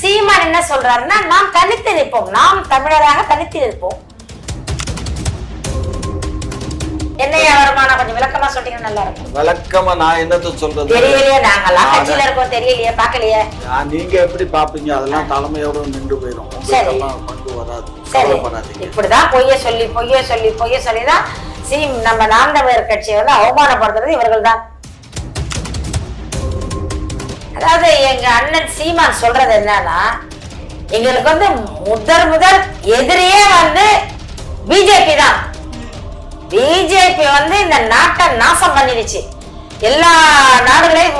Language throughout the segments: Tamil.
சீமான் என்ன சொல்றாருன்னா நாம் தனித்து நிற்போம். நாம் தமிழராக தனித்து நிற்போம். என்னையா வருமானம்? கொஞ்சம் விளக்கமா சொன்னீங்கன்னா நல்லா இருக்கும். விளக்கமா நான் என்னத்த சொல்றது? தெரியலையே கட்சியில இருக்கோம் தெரியலையே பாக்கலையே நீங்க எப்படி பாப்பீங்க அதெல்லாம் தலைமையோட நின்று போயிடும் பங்கு வராது. கவலைப்படாதீங்க. இப்படிதான் பொய்ய சொல்லி பொய்ய சொல்லி பொய்ய சொல்லி தான் சி நம்ம நாம் தமிழர் கட்சியை வந்து அவமானப்படுத்துறது இவர்கள் தான் அதாவது எங்க அண்ணன் சீமான் சொல்றது என்னன்னா எங்களுக்கு வந்து முதல் முதல் எதிரியே வந்து பிஜேபி தான். பிஜேபி வந்து இந்த நாட்டை நாசம் பண்ணிடுச்சு. எல்லா நாடுகளையும்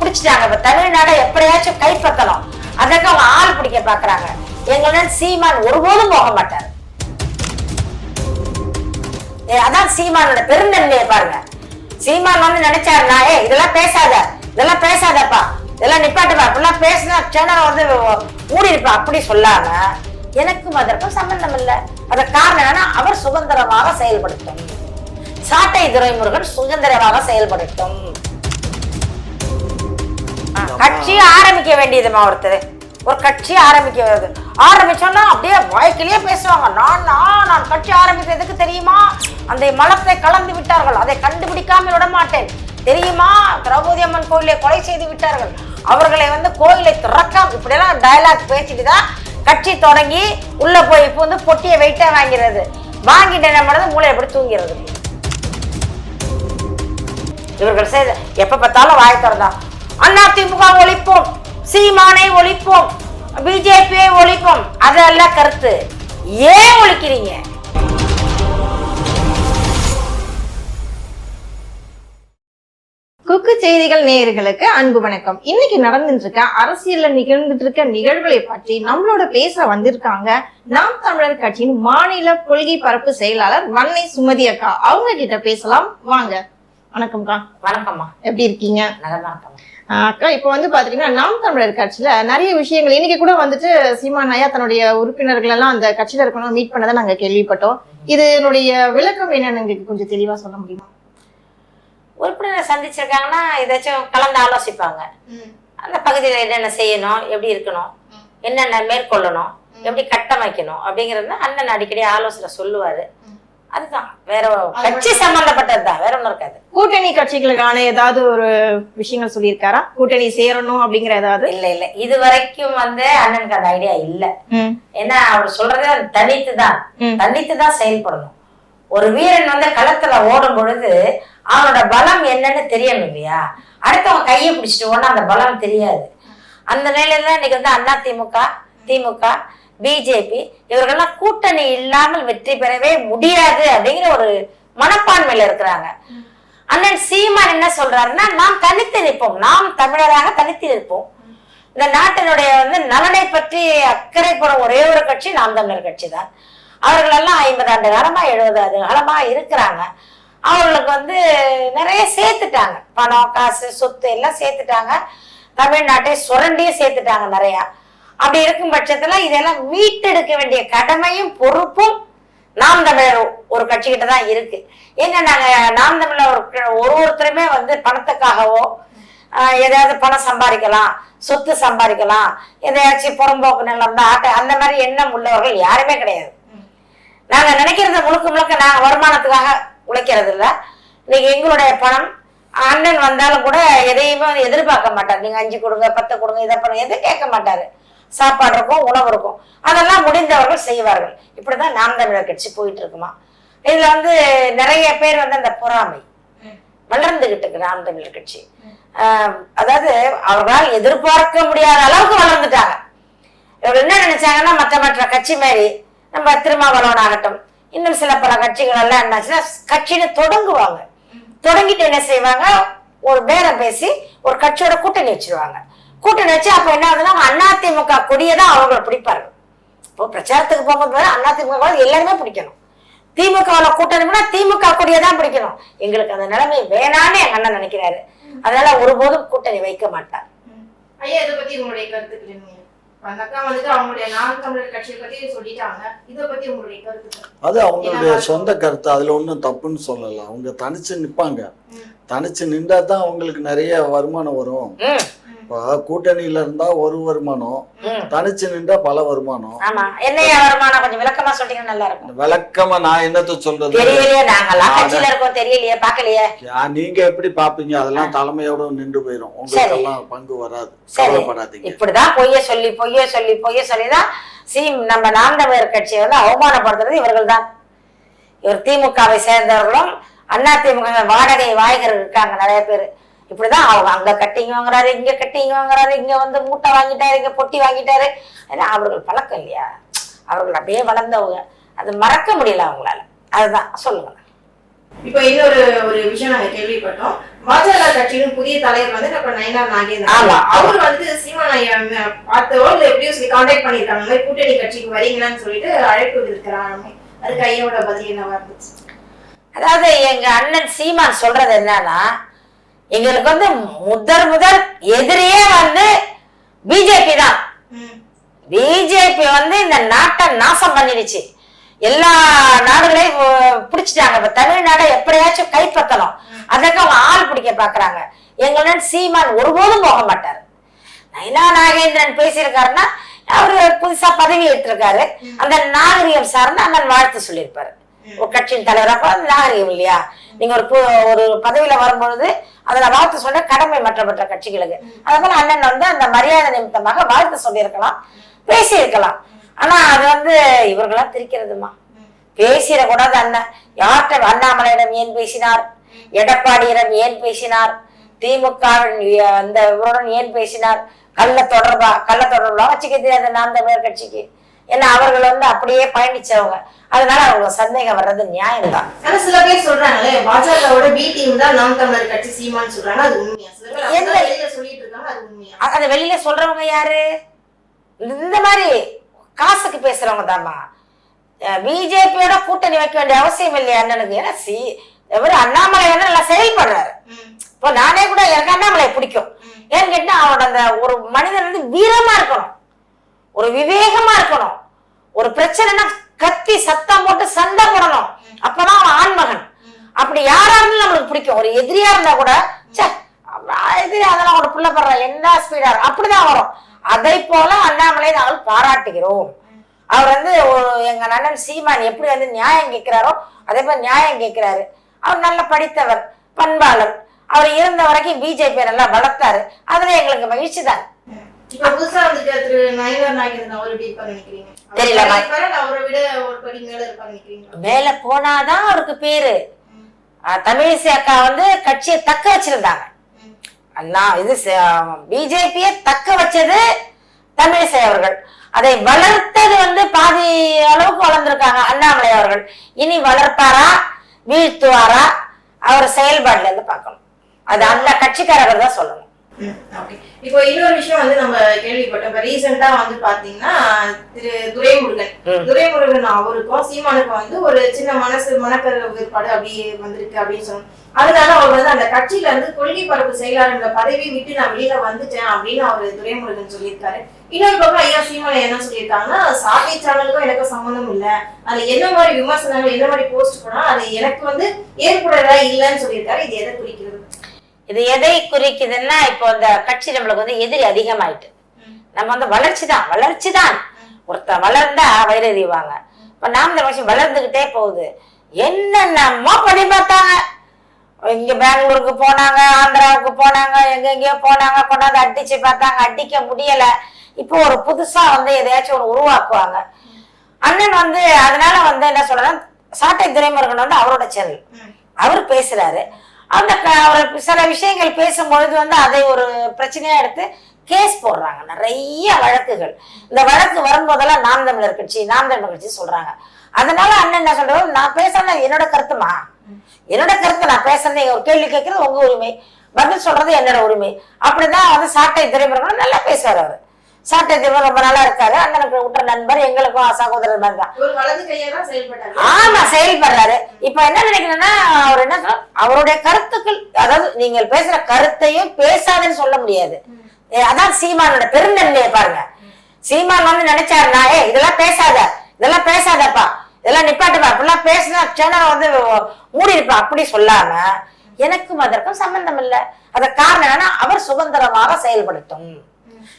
பிடிச்சிட்டாங்க. இப்ப தமிழ்நாடை எப்படியாச்சும் கைப்பற்றணும். அதற்கு அவங்க ஆள் பிடிக்க பாக்குறாங்க எங்களுடன் சீமான் ஒருபோதும் போக மாட்டார். அதான் சீமானோட பெருந்தன்மையை பாருங்க. சீமான் வந்து நினைச்சாருனா ஏ இதெல்லாம் பேசாத. இதெல்லாம் பேசாதப்பா. இதெல்லாம் நிப்பாட்டுவா அப்படிலாம் பேசினா சேனல் வந்து மூடி இருப்பா. அப்படி சொல்லாம எனக்கும் அதற்கும் சம்பந்தம் இல்லை. அதற்கு காரணம் என்னன்னா அவர் சுதந்திரமாக செயல்படுத்தும். சாட்டை துரைமுருகன் சுதந்திரமாக செயல்படுத்தும். கட்சி ஆரம்பிக்க வேண்டியதுமா ஒருத்தர் ஒரு கட்சி ஆரம்பிக்க வருது ஆரம்பிச்சோன்னா அப்படியே வாய்க்கிலேயே பேசுவாங்க. நான் நான் நான் கட்சி ஆரம்பித்ததுக்கு தெரியுமா? அந்த மலத்தை கலந்து விட்டார்கள். அதை கண்டுபிடிக்காமல் விட மாட்டேன் தெரியுமா? திரௌபதி அம்மன் கோயிலை கொலை செய்து விட்டார்கள். அவர்களை வந்து கோயிலை திறக்காம இப்படியெல்லாம் டயலாக் பேசிட்டு தான் கட்சி தொடங்கி உள்ள போய் இப்போ வந்து பொட்டியை வெயிட்டா வாங்கிறது. வாங்கிட்டு என்ன பண்ணுறது? மூளை எப்படி தூங்கிறது. இவர்கள் செய்த எப்ப பார்த்தாலும் வாய் திறந்தா அண்ணா திமுக ஒழிப்போம். சீமானை ஒழிப்போம். பிஜேபியை ஒழிப்போம். அதெல்லாம் கருத்து. ஏன் ஒழிக்கிறீங்க? குக்கு செய்திகள் நேயர்களுக்கு அன்பு வணக்கம். இன்னைக்கு நடந்துட்டு இருக்க அரசியல்ல நிகழ்ந்துட்டு இருக்க நிகழ்வுகளை பற்றி நம்மளோட பேச வந்திருக்காங்க நாம் தமிழர் கட்சியின் மாநில கொள்கை பரப்பு செயலாளர் வன்னை சுமதி அக்கா. அவங்க கிட்ட பேசலாம். வாங்க. வணக்கம்க்கா. வணக்கம்மா. எப்படி இருக்கீங்க? நல்ல அக்கா இப்போ வந்து பாத்தீங்கன்னா நாம் தமிழர் கட்சியில நிறைய விஷயங்கள் இன்னைக்கு கூட வந்துட்டு சீமான் ஐயா தன்னுடைய உறுப்பினர்கள் எல்லாம் அந்த கட்சியில இருக்கணும் மீட் பண்ணதை நாங்க கேள்விப்பட்டோம். இதனுடைய விளக்கம் என்னன்னு கொஞ்சம் தெளிவா சொல்ல முடியுமா? உறுப்பினரை சந்திச்சிருக்காங்கன்னா ஏதாச்சும் கலந்து ஆலோசிப்பாங்க. அந்த பகுதியில் என்னென்ன செய்யணும் எப்படி இருக்கணும் என்னென்ன மேற்கொள்ளணும் எப்படி கட்டமைக்கணும் அப்படிங்கிறது அண்ணன் அடிக்கடி ஆலோசனை சொல்லுவாரு. அதுதான். வேற கட்சி சம்பந்தப்பட்டது தான். வேற ஒன்றும் இருக்காது. கூட்டணி கட்சிகளுக்கான ஏதாவது ஒரு விஷயங்கள் சொல்லியிருக்காரா? கூட்டணி சேரணும் அப்படிங்கிற ஏதாவது? இல்ல இல்ல. இது வரைக்கும் வந்து அண்ணனுக்கு அந்த ஐடியா இல்ல. ஏன்னா அவர் சொல்றதே தனித்து தான். தனித்து தான் செயல்படணும். ஒரு வீரன் வந்து களத்துல ஓடும் பொழுது அவனோட பலம் என்னன்னு தெரியணும் இல்லையா? அடுத்தவன் கையை பிடிச்சிட்டு ஓடனா அந்த பலம் தெரியாது. அந்த நிலையில இன்னைக்கு வந்து அண்ணா திமுக திமுக பிஜேபி இவர்கள்லாம் கூட்டணி இல்லாமல் வெற்றி பெறவே முடியாது அப்படிங்கிற ஒரு மனப்பான்மையில இருக்கிறாங்க. அண்ணன் சீமான் என்ன சொல்றாருன்னா நாம் தனித்து நிற்போம். நாம் தமிழராக தனித்து நிற்போம். இந்த நாட்டினுடைய வந்து நலனை பற்றி அக்கறைப்படும் ஒரே ஒரு கட்சி நாம் தமிழர் கட்சி தான் அவர்கள் எல்லாம் ஐம்பது ஆண்டு காலமா எழுபது ஆண்டு காலமா இருக்கிறாங்க. அவர்களுக்கு வந்து நிறைய சேர்த்துட்டாங்க. பணம் காசு சொத்து எல்லாம் சேர்த்துட்டாங்க. தமிழ்நாட்டை சுரண்டியும் சேர்த்துட்டாங்க நிறையா. அப்படி இருக்கும் பட்சத்துல இதெல்லாம் மீட்டெடுக்க வேண்டிய கடமையும் பொறுப்பும் நாம் தமிழர் ஒரு கட்சிக்கிட்ட தான் இருக்கு. ஏன்னா நாங்க நாம் தமிழர் ஒரு ஒரு ஒருத்தருமே வந்து பணத்துக்காகவோ ஏதாவது பணம் சம்பாதிக்கலாம் சொத்து சம்பாதிக்கலாம் எதையாச்சும் புறம்போக்கு நிலம் தான் ஆட்ட அந்த மாதிரி எண்ணம் உள்ளவர்கள் யாருமே கிடையாது. நாங்க நினைக்கிறது முழுக்க முழுக்க நாங்க வருமானத்துக்காக உழைக்கிறது இல்ல இன்னைக்கு எங்களுடைய பணம் அண்ணன் வந்தாலும் கூட எதையுமே எதிர்பார்க்க மாட்டார். நீங்க அஞ்சு கொடுங்க பத்து கொடுங்க இதை பண்ணுங்க எதுவும் கேட்க மாட்டாரு. சாப்பாடு இருக்கும் உணவு இருக்கும். அதெல்லாம் முடிந்தவர்கள் செய்வார்கள். இப்படிதான் நாம் தமிழர் கட்சி போயிட்டு இருக்குமா இதுல வந்து நிறைய பேர் வந்து அந்த பொறாமை வளர்ந்துகிட்டு இருக்கு நாம் தமிழர் கட்சி. ஆஹ் அதாவது அவர்களால் எதிர்பார்க்க முடியாத அளவுக்கு வளர்ந்துட்டாங்க. இவர்கள் என்ன நினைச்சாங்கன்னா மற்ற மற்ற கட்சி மாதிரி நம்ம திருமாவளவன் ஆகட்டும் இன்னும் சில பல கட்சிகள் எல்லாம் என்னாச்சுன்னா கட்சின்னு தொடங்குவாங்க. தொடங்கிட்டு என்ன செய்வாங்க? ஒரு பேரம் பேசி ஒரு கட்சியோட கூட்டணி வச்சிருவாங்க. கூட்டணி வச்சு அப்ப என்ன ஆகுதுன்னா அவங்க அதிமுக கொடியை தான் அவங்களை பிடிப்பார்கள் இப்போ பிரச்சாரத்துக்கு போகும்போது பாரு அதிமுக எல்லாருமே பிடிக்கணும். திமுகவில் கூட்டணும்னா திமுக கொடியை தான் பிடிக்கணும். எங்களுக்கு அந்த நிலைமை வேணான்னு எங்க அண்ணன் நினைக்கிறாரு. அதனால ஒருபோதும் கூட்டணி வைக்க மாட்டார். ஐயா இதை பத்தி உங்களுடைய கருத்துக்கள் அந்த அக்கா வந்துட்டு அவங்களுடைய நாம் தமிழர் கட்சியை பத்தி சொல்லிட்டாங்க. இதை பத்தி உங்களுடைய கருத்துக்கள் அது அவங்களுடைய சொந்த கருத்து. அதுல ஒன்றும் தப்புன்னு சொல்லல. அவங்க தனிச்சு நிப்பாங்க. தனிச்சு நின்றா தான் அவங்களுக்கு நிறைய வருமானம் வரும். இப்போ கூட்டணியில இருந்தா ஒரு வருமானம். தனிச்சு நின்றா பல வருமானம். ஆமா. என்னையா வருமானம்? கொஞ்சம் விளக்கமா சொன்னீங்கன்னா நல்லா இருக்கும். விளக்கமா நான் என்னத்த சொல்றது? தெரியலையே நாங்கெல்லாம் கட்சியில இருக்கோம் தெரியலையே பாக்கலையே நீங்க எப்படி பாப்பீங்க அதெல்லாம் தலைமையோட நின்று போயிடும் உங்களுக்கு எல்லாம் பங்கு வராது. கவலைப்படாதீங்க. இப்படிதான் பொய்ய சொல்லி பொய்ய சொல்லி பொய்ய சொல்லிதான் சி நம்ம நாம் தமிழர் கட்சியை வந்து அவமானப்படுத்துறது இவர்கள் தான் இவர் திமுகவை சேர்ந்தவர்களும் அண்ணா திமுக வாடகை வாய்கர் இருக்காங்க நிறைய பேர். இப்படிதான் அவங்க அங்க கட்டிங்க வாங்குறாரு இங்க கட்டிங்க வாங்குறாரு இங்க வந்து மூட்டை வாங்கிட்டாரு இங்க பொட்டி வாங்கிட்டாரு. ஏன்னா அவர்கள் பழக்கம் இல்லையா? அவர்கள் அப்படியே வளர்ந்தவங்க. அது மறக்க முடியல அவங்களால. அதுதான். சொல்லுங்க. இப்போ இன்னொரு ஒரு விஷயம் நாங்க கேள்விப்பட்டோம். பாஜக கட்சியின் புதிய தலைவர் வந்து டாக்டர் நயனார் நாகேந்திரன். அவர் வந்து சீமான் பார்த்தோ இல்ல எப்படியோ சொல்லி கான்டாக்ட் பண்ணிருக்காங்க கூட்டணி கட்சிக்கு வரீங்களான்னு சொல்லிட்டு அழைப்பு விடுக்கிறாங்க. அதுக்கு ஐயாவோட பதில் என்னவா இருந்துச்சு? அதாவது எங்க அண்ணன் சீமான் சொல்றது என்னன்னா எங்களுக்கு வந்து முதல் முதல் எதிரியே வந்து பிஜேபி தான். பிஜேபி வந்து இந்த நாட்டை நாசம் பண்ணிடுச்சு. எல்லா நாடுகளையும் பிடிச்சிட்டாங்க. இப்ப தமிழ்நாடை எப்படியாச்சும் கைப்பற்றணும். அதுக்கு அவங்க ஆள் பிடிக்க பாக்குறாங்க எங்களுடன் சீமான் ஒருபோதும் போக மாட்டார். நைனா நாகேந்திரன் பேசியிருக்காருன்னா அவரு புதுசா பதவி எடுத்திருக்காரு அந்த நாகரிகம் சார்ந்து அண்ணன் வாழ்த்து சொல்லியிருப்பாரு. ஒரு கட்சியின் தலைவர் அப்ப அது நாகரிகம் இல்லையா? நீங்க ஒரு பு- ஒரு பதவியில வரும்பொழுது அதுல வாழ்த்து சொல்ற கடமை மற்ற கட்சிகளுக்கு. அதனால அண்ணன் வந்து அந்த மரியாதை நிமித்தமாக வாழ்த்து சொல்லியிருக்கலாம் பேசியிருக்கலாம். ஆனா அது வந்து இவர்களாம் திரிக்கிறதுமா? பேசிடக்கூடாது அண்ணன். யார்கிட்ட அண்ணாமலையிடம் ஏன் பேசினார்? எடப்பாடியிடம் ஏன் பேசினார்? திமுக அந்த இவருடன் ஏன் பேசினார்? கள்ள தொடர்பா? கள்ள தொடர்பா வச்சுக்க தெரியாது நான் தமிழர் கட்சிக்கு. ஏன்னா அவர்கள் வந்து அப்படியே பயணிச்சவங்க. அதனால அவங்க சந்தேகம் வர்றது நியாயம்தான். ஆனா சில பேர் சொல்றாங்களே பாஜகவோட பி டீம் தான் நாம் தமிழர் கட்சி சீமான்னு சொல்றாங்க அது உண்மையா? எந்த- வெளியில சொல்லிட்டு இருக்காங்க அது உண்மையா? அ- அதை வெளியில சொல்றவங்க யாரு? இந்த மாதிரி காசுக்கு பேசுறவங்க தாமா பிஜேபியோட கூட்டணி வைக்க வேண்டிய அவசியம் இல்லையா அண்ணனுக்கு? ஏன்னா சி இவர் அண்ணாமலை வந்து நல்லா செயல்படுறாரு. இப்போ நானே கூட எனக்கு அண்ணாமலை பிடிக்கும். ஏன்னு கேட்டா அவனோட அந்த ஒரு மனிதன் வந்து வீரமா இருக்கணும். ஒரு விவேகமா இருக்கணும். ஒரு பிரச்சனைனா கத்தி சத்தம் போட்டு சண்டை போடணும். அப்பதான் அவன் ஆண்மகன். அப்படி யாரா இருந்தாலும் நம்மளுக்கு பிடிக்கும். ஒரு எதிரியா இருந்தா கூட ச்சே எதிரி அதெல்லாம் அவனோட புள்ள படுற என்ன ஸ்பீடா அப்படிதான் வரும். அதை போல அண்ணாமலை நாங்கள் பாராட்டுகிறோம். அவர் வந்து எங்க நண்பன் சீமான் எப்படி வந்து நியாயம் கேட்கிறாரோ அதே போல நியாயம் கேட்கிறாரு. அவர் நல்ல படித்தவர் பண்பாளர். அவர் இருந்த வரைக்கும் பிஜேபி நல்லா வளர்த்தாரு. அதுல எங்களுக்கு மகிழ்ச்சி தான். இப்ப புதுசா வந்துட்டு திரு நயனார் நாகேந்திரன் அவர் எப்படி இருப்பாரு நினைக்கிறீங்க? அவர் தெரியல. மேல இருப்பாரா இல்ல அவரை விட ஒரு படி மேல இருப்பாரு நினைக்கிறீங்களா? மேல போனாதான் அவருக்கு பேரு. அஹ் தமிழிசை அக்கா வந்து கட்சியை தக்க வச்சிருந்தாங்க. நான் இது பிஜேபியை தக்க வச்சது தமிழிசை அவர்கள். அதை வளர்த்தது வந்து பாதி அளவுக்கு வளர்ந்திருக்காங்க அண்ணாமலை அவர்கள். இனி வளர்ப்பாரா? வீழ்த்துவாரா? அவர் செயல்பாடுல இருந்து பார்க்கணும். அது அந்த கட்சிக்காரர்கள் தான் சொல்லணும். ம். இப்போ இன்னொரு விஷயம் வந்து நம்ம கேள்விப்பட்டோம். இப்ப ரீசெண்டா வந்து பாத்தீங்கன்னா திரு துரைமுருகன். துரைமுருகன் அவருக்கும் சீமானுக்கும் வந்து ஒரு சின்ன மனசு மனக்கரு வேறுபாடு அப்படி வந்திருக்கு அப்படின்னு சொன்னோம். அதனால அவர் வந்து அந்த கட்சியில இருந்து கொள்கை பரப்பு செயலாளர் பதவி விட்டு நான் வெளியில வந்துட்டேன் அப்படின்னு அவர் துரைமுருகன் சொல்லியிருக்காரு. இன்னொரு பக்கம் ஐயா சீமான் என்ன சொல்லியிருக்காங்கன்னா சாட்டை சேனலுக்கும் எனக்கும் சம்மந்தம் இல்ல. அதுல என்ன மாதிரி விமர்சனங்கள் என்ன மாதிரி போஸ்ட் போனா அது எனக்கு வந்து ஏற்புடையதா இல்லைன்னு சொல்லியிருக்காரு. இது எதை குறிக்கிறது? இது எதை குறிக்குதுன்னா இப்போ இந்த கட்சி நம்மளுக்கு வந்து எதிரி அதிகமாயிட்டு. நம்ம வந்து வளர்ச்சி தான் வளர்ச்சி தான் ஒருத்தன் வளர்ந்தா வயிறறிவாங்க இப்ப நாம் வருஷம் வளர்ந்துகிட்டே போகுது. என்னென்னமோ பண்ணி பார்த்தாங்க? இங்க பெங்களூருக்கு போனாங்க ஆந்திராவுக்கு போனாங்க எங்க எங்கேயோ போனாங்க கொண்டாந்து அடிச்சு பார்த்தாங்க. அடிக்க முடியல. இப்போ ஒரு புதுசா வந்து எதையாச்சும் ஒன்று உருவாக்குவாங்க. அண்ணன் வந்து அதனால வந்து என்ன சொல்றேன் சாட்டை துரைமுருகன் வந்து அவரோட சேனல் அவர் பேசுறாரு. அந்த ஒரு சில விஷயங்கள் பேசும்பொழுது வந்து அதை ஒரு பிரச்சனையா எடுத்து கேஸ் போடுறாங்க. நிறைய வழக்குகள். இந்த வழக்கு வரும்போதெல்லாம் நாம் தமிழர் கட்சி நாம் தமிழர் கட்சி சொல்றாங்க. அதனால அண்ணன் என்ன சொல்றது நான் பேசுறது என்னோட கருத்துமா? என்னோட கருத்து நான் பேசுறது ஒரு கேள்வி கேட்கறது உங்க உரிமை. பதில் சொல்றது என்னோட உரிமை. அப்படிதான் வந்து சாட்டை துரைமுருகன் நல்லா பேசுவார் அவர். சாட்டை துரைமுருகன் ரொம்ப நல்லா இருக்காரு. அண்ணனுக்கு விட்ட நண்பர் எங்களுக்கும் சகோதரர் மாதிரி தான். ஆமா செயல்படுறாரு. இப்ப என்ன நினைக்கிறேன்னா அவர் என்ன சொல்றாரு? அவருடைய கருத்துக்கள் அதாவது நீங்கள் பேசுற கருத்தையும் பேசாதன்னு சொல்ல முடியாது. அதான் சீமானோட பெருந்தன்மையை பாருங்க. சீமான் வந்து நினைச்சாருனா ஏ இதெல்லாம் பேசாத. இதெல்லாம் பேசாதப்பா. இதெல்லாம் நிப்பாட்டுப்பா. அப்படிலாம் பேசினா சேனல் வந்து மூடி இருப்பா. அப்படி சொல்லாம எனக்கும் அதற்கும் சம்பந்தம் இல்லை. அத காரணம் என்னன்னா அவர் சுதந்திரமாக செயல்படட்டும்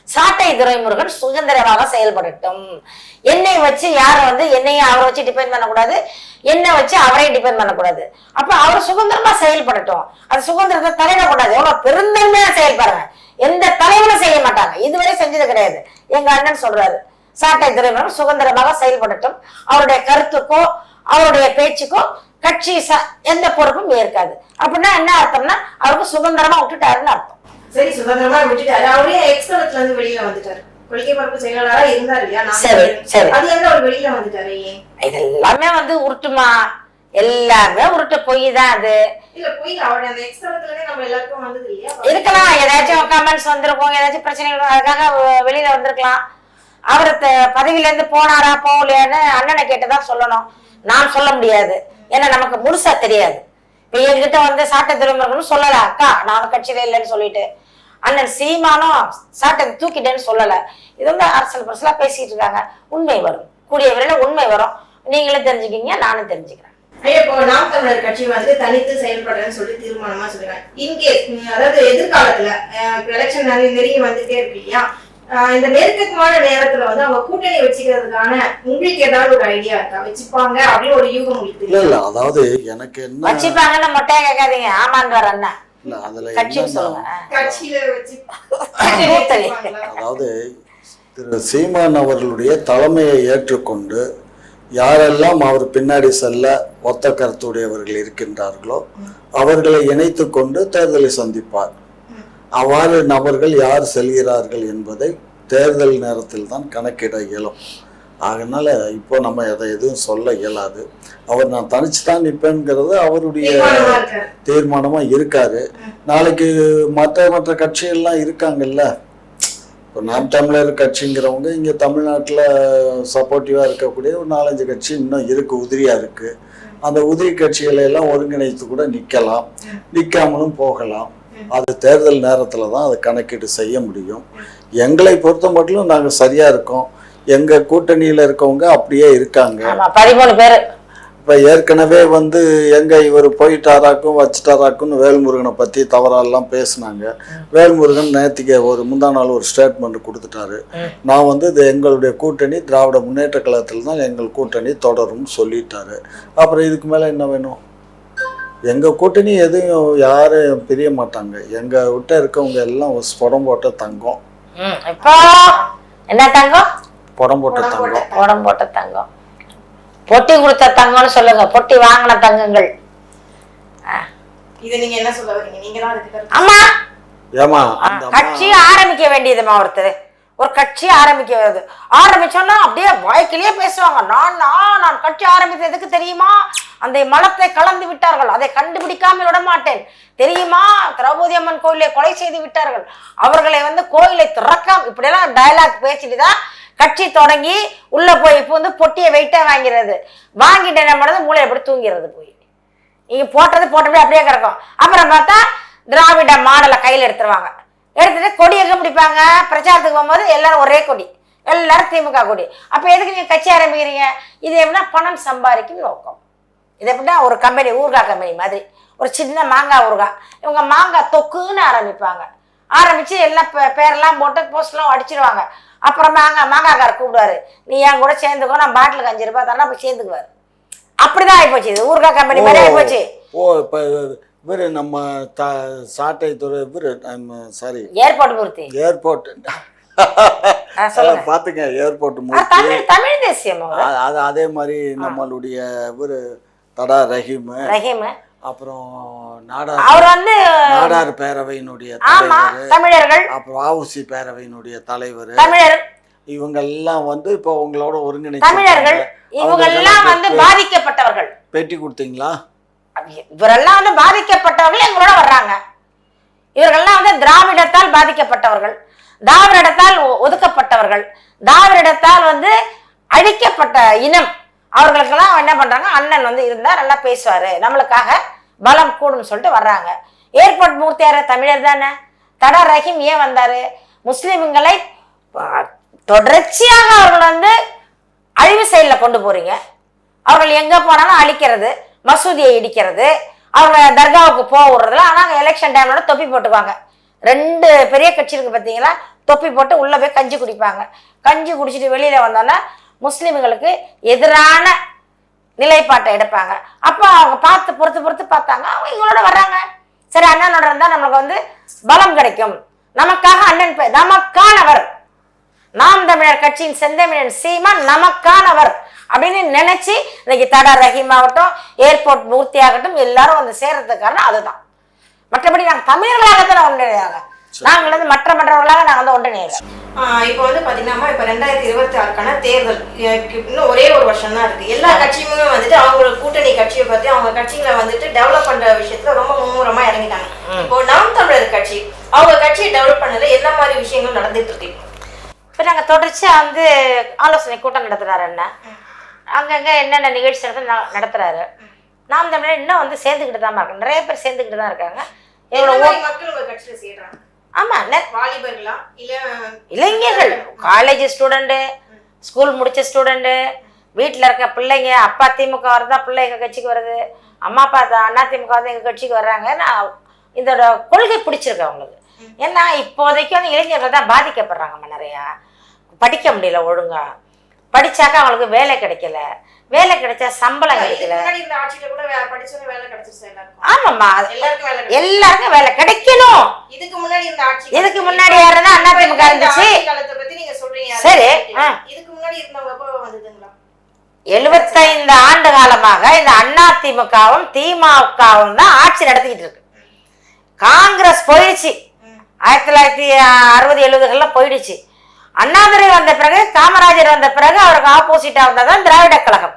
சாட்டை துரைமுருகன் சுதந்திரமாக செயல்படட்டும். என்னை வச்சு யாரும் வந்து என்னையும் அவரை வச்சு டிபெண்ட் பண்ணக்கூடாது என்னை வச்சு அவரையும் டிபெண்ட் பண்ணக்கூடாது. அப்ப அவர் சுதந்திரமா செயல்படட்டும். அது சுதந்திரத்தை தலையிடக்கூடாது. எவ்வளவு பெருந்தன்மையா செயல்படுறாங்க எந்த தலைவரும் செய்ய மாட்டாங்க. இதுவரை செஞ்சது கிடையாது. எங்க அண்ணன் சொல்றாரு சாட்டை துரைமுருகன் சுதந்திரமாக செயல்படட்டும். அவருடைய கருத்துக்கோ அவருடைய பேச்சுக்கோ கட்சி ச- எந்த பொறுப்பும் ஏற்காது. அப்படின்னா என்ன அர்த்தம்னா அவருக்கு சுதந்திரமா விட்டுட்டாருன்னு அர்த்தம். சரி சுதந்திரமா விட்டுட்டாரு அவரே எக்ஸ்கலத்துல இருந்து வெளியில வந்துட்டாரு. கொள்கை பரப்பு செயலாளரா இருந்தாரு இல்லையா? நாம் சரி, தமிழர். சரி. அது எங்க அவர் வெளியில வந்துட்டாரு ஏன்? இது எல்லாமே வந்து உருட்டுமா? எல்லாமே உருட்டு பொய் தான் அது. இல்ல போய் அவருடைய அந்த எக்ஸ்கலத்துல இருந்தே நம்ம எல்லாருக்கும் வந்தது இல்லையா? இருக்கலாம். ஏதாச்சும் கமெண்ட்ஸ் வந்திருக்கும். ஏதாச்சும் பிரச்சனைகள். அதுக்காக வெளியில வந்திருக்கலாம். அவர் பதவியில இருந்து போனாரா போகலையான்னு அண்ணனை கேட்டுதான் சொல்லணும். நான் சொல்ல முடியாது. ஏன்னா நமக்கு முழுசா தெரியாது. இப்ப என்கிட்ட வந்து சாட்டை திரும்பணும்னு சொல்லல அக்கா. நான் கட்சியில இல்லைன்னு சொல்லிட்டு. அண்ணன் சீமானும் சாட்டை தூக்கிட்டேன்னு சொல்லல. இது வந்து அரசியல் பரிசலா பேசிட்டு இருக்காங்க. உண்மை வரும். கூடிய விரைவில் உண்மை வரும். நீங்களும் தெரிஞ்சுக்கிங்க நானும் தெரிஞ்சுக்கிறேன். ஐயா இப்போ நாம் தமிழர் கட்சி வந்து தனித்து செயல்படுறேன்னு சொல்லி தீர்மானமா சொல்லுறாங்க இன்கேஸ் அதாவது எதிர்காலத்துல எலெக்ஷன் நெருங்கி வந்துட்டே இருக்கு இல்லையா? இந்த நெருக்கமான நேரத்துல வந்து அவங்க கூட்டணி வச்சுக்கிறதுக்கான உங்களுக்கு ஏதாவது ஒரு ஐடியா இருக்கா? வச்சுப்பாங்க அப்படின்னு ஒரு யூகம் உங்களுக்கு இல்ல இல்ல அதாவது எனக்கு என்ன வச்சுப்பாங்கன்னு மொட்டையா கேட்காதீங்க. கூட்டணி. வச்சுப்பாங்களா? அதாவது திரு சீமான் அவர்களுடைய தலைமையை ஏற்றுக்கொண்டு யாரெல்லாம் அவர் பின்னாடி செல்ல ஒத்த கருத்துடையவர்கள் இருக்கின்றார்களோ அவர்களை இணைத்து கொண்டு தேர்தலை சந்திப்பார். அவ்வாறு நபர்கள் யார் செல்கிறார்கள் என்பதை தேர்தல் நேரத்தில் தான் கணக்கிட இயலும். அதனால இப்போ நம்ம எதை எதுவும் சொல்ல இயலாது. அவர் நான் தனிச்சு தான் நிற்பேங்கிறது அவருடைய தீர்மானமா இருக்காரு. நாளைக்கு மற்ற மற்ற கட்சிகள்லாம் இருக்காங்கல்ல. இப்போ நாம் தமிழர் கட்சிங்கிறவங்க இங்கே தமிழ்நாட்டில் சப்போர்ட்டிவாக இருக்கக்கூடிய ஒரு நாலஞ்சு கட்சி இன்னும் இருக்கு உதிரியா இருக்கு. அந்த உதிரி கட்சிகளை எல்லாம் ஒருங்கிணைத்து கூட நிற்கலாம் நிற்காமலும் போகலாம். அது தேர்தல் நேரத்தில் தான் அதை கணக்கீடு செய்ய முடியும். எங்களை பொறுத்த மட்டும் நாங்கள் சரியாக இருக்கோம். எங்கள் கூட்டணியில் இருக்கவங்க அப்படியே இருக்காங்க. பதிமூணு பேரு. இப்போ ஏற்கனவே வந்து எங்க இவர் போயிட்டாராக்கும் வச்சுட்டாராக்குன்னு வேல்முருகனை பற்றி தவறாலாம் பேசுனாங்க. வேல்முருகன் நேத்திக்கு ஒரு முந்தா நாள் ஒரு ஸ்டேட்மெண்ட் கொடுத்துட்டாரு. நான் வந்து இது எங்களுடைய கூட்டணி திராவிட முன்னேற்ற கழகத்தில் தான் எங்கள் கூட்டணி தொடரும்னு சொல்லிட்டாரு. அப்புறம் இதுக்கு மேலே என்ன வேணும்? எங்கள் கூட்டணி எதுவும் யாரும் பிரிய மாட்டாங்க. எங்கள் விட்ட இருக்கவங்க எல்லாம் ஒரு புடம் போட்ட தங்கம். என்ன தங்கம்? புடம் போட்ட தங்கம். உடம்பு போட்ட தங்கம். பொட்டி கொடுத்த தங்கம்னு சொல்லுங்க. பொட்டி வாங்கின தங்கங்கள். இதை நீங்க என்ன சொல்ல வரீங்க? நீங்க தான் ஆமா ஏமா கட்சி ஆரம்பிக்க வேண்டியதுமா ஒருத்தர். ஒரு கட்சி ஆரம்பிக்கிறது. ஆரம்பிச்சோன்னா அப்படியே வாய்க்கிலேயே பேசுவாங்க. நான் நான் நான் கட்சி ஆரம்பித்தது எதுக்கு தெரியுமா? அந்த மலத்தை கலந்து விட்டார்கள். அதை கண்டுபிடிக்காமல் விட மாட்டேன் தெரியுமா? திரௌபதி அம்மன் கோயிலை கொலை செய்து விட்டார்கள். அவர்களை வந்து கோயிலை திறக்காம இப்படியெல்லாம் டயலாக் பேசிட்டு தான் கட்சி தொடங்கி உள்ள போய் இப்போ வந்து பொட்டியை வெயிட்டே வாங்கிறது. வாங்கிட்டு என்ன பண்ணுறது மூளை எப்படி தூங்கிறது போய். நீங்க போட்டது போட்டபடி அப்படியே கிடக்கும். அப்புறம் பார்த்தா திராவிட மாடலை கையில் எடுத்துருவாங்க. எடுத்துட்டு கொடி எங்க பிடிப்பாங்க பிரச்சாரத்துக்கு போகும்போது எல்லாரும் ஒரே கொடி. எல்லாரும் திமுக கொடி. அப்ப எதுக்கு நீங்க கட்சி ஆரம்பிக்கிறீங்க? இது எப்படின்னா பணம் சம்பாதிக்கும் நோக்கம். இது எப்படின்னா ஒரு கம்பெனி ஊறுகாய் கம்பெனி மாதிரி. ஒரு சின்ன மாங்காய் ஊறுகாய் இவங்க மாங்காய் தொக்குன்னு ஆரம்பிப்பாங்க. ஆரம்பிச்சு எல்லாம் பேரெல்லாம் போட்டு போஸ்ட்லாம் அடிச்சிருவாங்க. அப்புறம் மாங்காய் மாங்காய்க்கார கூப்பிடுவாரு. நீ என் கூட சேர்ந்துக்கோ நான் பாட்டிலுக்கு அஞ்சு ரூபாய் தரேன் போய் சேர்ந்துக்குவாரு. அப்படிதான் ஆயிப்போச்சு. இது ஊறுகாய் கம்பெனி மாதிரி இப்போ இவர் நம்ம த சாட்டை துறை இவர் சாரி ஏர்போர்ட். பூர்த்தி ஏர்போர்ட் பார்த்துங்க ஏர்போர்ட் மூர்த்தி. தமிழ் தேசியம் அது அதே மாதிரி நம்மளுடைய இவர் தடா ரஹீம். ரஹீம். அப்புறம் நாடார் அவர் வந்து நாடார் பேரவையினுடைய தலைவர். அப்புறம் ஆவுசி பேரவையினுடைய தலைவர். இவங்க எல்லாம் வந்து இப்போ உங்களோட ஒருங்கிணைச்சு தமிழர்கள். இவங்க எல்லாம் வந்து பாதிக்கப்பட்டவர்கள். பேட்டி கொடுத்தீங்களா? இவரெல்லாம் வந்து பாதிக்கப்பட்டவர்கள் எங்களோட வர்றாங்க. இவர்கள்லாம் வந்து திராவிடத்தால் பாதிக்கப்பட்டவர்கள். திராவிடத்தால் ஒ- ஒதுக்கப்பட்டவர்கள். திராவிடத்தால் வந்து அழிக்கப்பட்ட இனம். அவர்களுக்கெல்லாம் என்ன பண்றாங்க? அண்ணன் வந்து இருந்தா நல்லா பேசுவாரு. நம்மளுக்காக பலம் கூடும்னு சொல்லிட்டு வர்றாங்க. ஏர்போர்ட் மூர்த்தியார தமிழர் தானே? தடா ரஹீம் ஏன் வந்தாரு? முஸ்லிம்களை தொடர்ச்சியாக அவர்கள் வந்து அழிவு செயலில் கொண்டு போறீங்க. அவர்கள் எங்க போனாலும் அழிக்கிறது. மசூதியை இடிக்கிறது. அவங்க தர்காவுக்கு போக விடுறதுல. ஆனால் எலெக்ஷன் டைம்ல தொப்பி போட்டுக்குவாங்க. ரெண்டு பெரிய கட்சி இருக்கு பார்த்தீங்களா தொப்பி போட்டு உள்ளே போய் கஞ்சி குடிப்பாங்க. கஞ்சி குடிச்சிட்டு வெளியில் வந்தோன்னா முஸ்லீம்களுக்கு எதிரான நிலைப்பாட்டை எடுப்பாங்க. அப்போ அவங்க பார்த்து பொறுத்து பொறுத்து பார்த்தாங்க. அவங்க இவங்களோட வர்றாங்க. சரி அண்ணனோட இருந்தால் நம்மளுக்கு வந்து பலம் கிடைக்கும். நமக்காக அண்ணன் நமக்கானவர். நாம் தமிழர் கட்சியின் செந்தமிழன் சீமான் நமக்கானவர். அப்படின்னு நினைச்சு இன்னைக்கு தடா ரஹீம் ஆகட்டும் ஏர்போர்ட் மூர்த்தி ஆகட்டும் எல்லாரும் வந்து சேர்றதுக்கு காரணம் அதுதான். மற்றபடி நாங்கள் தமிழர்களாக தான் ஒன்றிணையாங்க நாங்கள் வந்து மற்ற மற்றவர்களாக நாங்கள் வந்து ஒன்றிணையல. இப்போ வந்து பாத்தீங்கன்னா இப்போ ரெண்டாயிரத்தி இருபத்தி ஆறுக்கான தேர்தல் இன்னும் ஒரே ஒரு வருஷம் தான் இருக்கு. எல்லா கட்சியுமே வந்துட்டு அவங்களோட கூட்டணி கட்சியை பத்தி அவங்க கட்சிகளை வந்துட்டு டெவலப் பண்ற விஷயத்துல ரொம்ப மும்முரமா இறங்கிட்டாங்க. இப்போ நாம் தமிழர் கட்சி அவங்க கட்சியை டெவலப் பண்ணதுல என்ன மாதிரி விஷயங்கள் நடந்துட்டு இருக்கு? இப்போ? நாங்கள் தொடர்ச்சியாக வந்து ஆலோசனை கூட்டம் நடத்துகிறாரு அண்ணன் அங்கங்கே என்னென்ன நிகழ்ச்சி நடத்த நடத்துறாரு. நாம் தமிழர் இன்னும் வந்து சேர்ந்துக்கிட்டு தான் இருக்காங்க. நிறைய பேர் சேர்ந்துக்கிட்டு தான் இருக்காங்க. மாதிரி மக்கள் உங்க கட்சியில சேர்றாங்க? ஆமாம் வாலிபர்களா? இல்ல இளைஞர்கள். காலேஜ் ஸ்டூடெண்ட்டு ஸ்கூல் முடிச்ச ஸ்டூடெண்ட்டு வீட்டில் இருக்க பிள்ளைங்க அப்பா திமுக வரதா பிள்ளை எங்கள் கட்சிக்கு வருது? அம்மா அப்பா அண்ணா திமுக வந்து எங்கள் கட்சிக்கு வர்றாங்க. நான் இதோட கொள்கை பிடிச்சிருக்கு அவங்களுக்கு. ஏன்னா இப்போதைக்கு வந்து இளைஞர்கள் தான் பாதிக்கப்படுறாங்கம்மா நிறையா. படிக்க முடியல ஒழுங்கா. படிச்சாக்கா அவங்களுக்கு வேலை கிடைக்கல. வேலை கிடைச்சா சம்பளம் கிடைக்கல. ஆமாம்மா. எல்லாருக்கும் வேலை கிடைக்கணும். இதுக்கு முன்னாடி இதுக்கு முன்னாடி யாருன்னா அண்ணா திமுக இருந்துச்சு. சரி. இதுக்கு முன்னாடி இருந்தவங்க எழுபத்தைந்து ஆண்டு காலமாக இந்த அண்ணா திமுகவும் திமுகவும் தான் ஆட்சி நடத்திக்கிட்டு இருக்கு. காங்கிரஸ் போயிடுச்சு. ஆயிரத்தி தொள்ளாயிரத்தி அறுபது எழுபதுகள்ல போயிடுச்சு. அண்ணாதுரை வந்த பிறகு காமராஜர் வந்த பிறகு அவருக்கு ஆப்போசிட்டா வந்ததான் திராவிட கழகம்.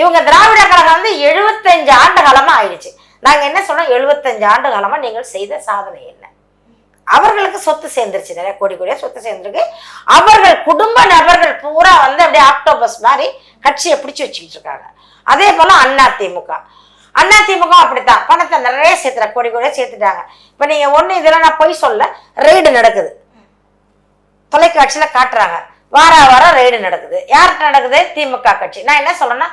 இவங்க திராவிட கழகம் வந்து எழுபத்தஞ்சு ஆண்டு காலமா ஆயிடுச்சு. நாங்க என்ன சொல்றோம் எழுபத்தஞ்சு ஆண்டு காலமா நீங்கள் செய்த சாதனை என்ன? அவர்களுக்கு சொத்து சேர்ந்துருச்சு. நிறைய கோடி கோடியா சொத்து சேர்ந்துருக்கு. அவர்கள் குடும்ப நபர்கள் பூரா வந்து அப்படியே ஆக்டோபஸ் மாதிரி கட்சியை பிடிச்சி வச்சுக்கிட்டு இருக்காங்க. அதே போல அண்ணா திமுக. அண்ணா திமுக அப்படித்தான். பணத்தை நிறைய சேர்த்துற கோடி கோடியா சேர்த்துட்டாங்க. இப்போ நீங்க ஒண்ணு இதெல்லாம் நான் பொய் சொல்ல ரெய்டு நடக்குது. தொலைக்காட்சியில் காட்டுறாங்க. வார வாரம் ரெய்டு நடக்குது. யார்கிட்ட நடக்குது? திமுக கட்சி. நான் என்ன சொல்றேன்னா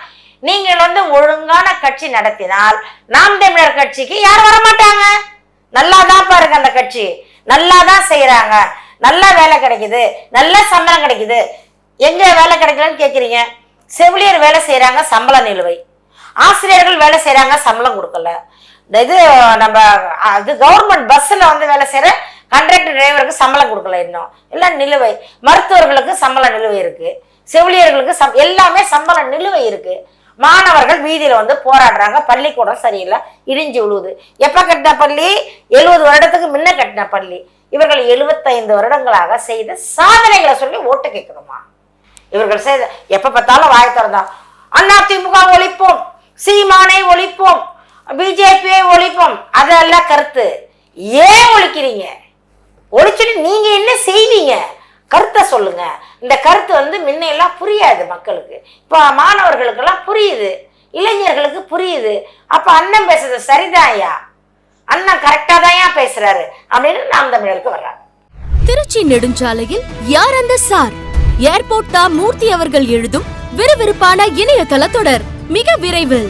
நீங்கள் வந்து ஒழுங்கான கட்சி நடத்தினால் நாம் தமிழர் கட்சிக்கு யார் வர மாட்டாங்க நல்லா தான் பாருங்க அந்த கட்சி. நல்லா தான் செய்யறாங்க நல்லா வேலை கிடைக்குது. நல்ல சம்பளம் கிடைக்குது. எங்க வேலை கிடைக்கலன்னு கேட்குறீங்க செவிலியர் வேலை செய்யறாங்க சம்பள நிலுவை. ஆசிரியர்கள் வேலை செய்யறாங்க சம்பளம் கொடுக்கல. இந்த இது நம்ம அது கவர்மெண்ட் பஸ்ஸில் வந்து வேலை செய்கிற கண்ட்ராக்டர் டிரைவருக்கு சம்பளம் கொடுக்கல இன்னும். எல்லாம் நிலுவை. மருத்துவர்களுக்கு சம்பள நிலுவை இருக்கு. செவிலியர்களுக்கு சம் எல்லாமே சம்பள நிலுவை இருக்கு. மாணவர்கள் வீதியில் வந்து போராடுறாங்க. பள்ளிக்கூடம் சரியில்லை. இடிஞ்சு விழுவுது. எப்போ கட்டின பள்ளி? எழுபது வருடத்துக்கு முன்ன கட்டின பள்ளி. இவர்கள் எழுபத்தைந்து வருடங்களாக செய்த சாதனைகளை சொல்லி ஓட்டு கேட்கணுமா? இவர்கள் செய்த எப்போ பார்த்தாலும் வாய் திறந்தா. அண்ணா திமுக ஒழிப்போம். சீமானை ஒழிப்போம். பிஜேபியை ஒழிப்போம். அதெல்லாம் கருத்து. ஏன் ஒழிக்கிறீங்க? ஒழிச்சுட்டு நீங்க என்ன செய்வீங்க? கருத்தை சொல்லுங்க. இந்த கருத்து வந்து முன்னையெல்லாம் புரியாது மக்களுக்கு. இப்போ மாணவர்களுக்கெல்லாம் புரியுது. இளைஞர்களுக்கு புரியுது. அப்போ அண்ணன் பேசுறது சரிதான்யா? அண்ணன் கரெக்டா தான் பேசுறாரு? அப்படின்னு நாம் தமிழருக்கு வர்றாங்க. திருச்சி நெடுஞ்சாலையில் யார் அந்த சார்? ஏர்போர்ட் தா மூர்த்தி அவர்கள் எழுதும் விறுவிறுப்பான இணையதள தொடர் மிக விரைவில்.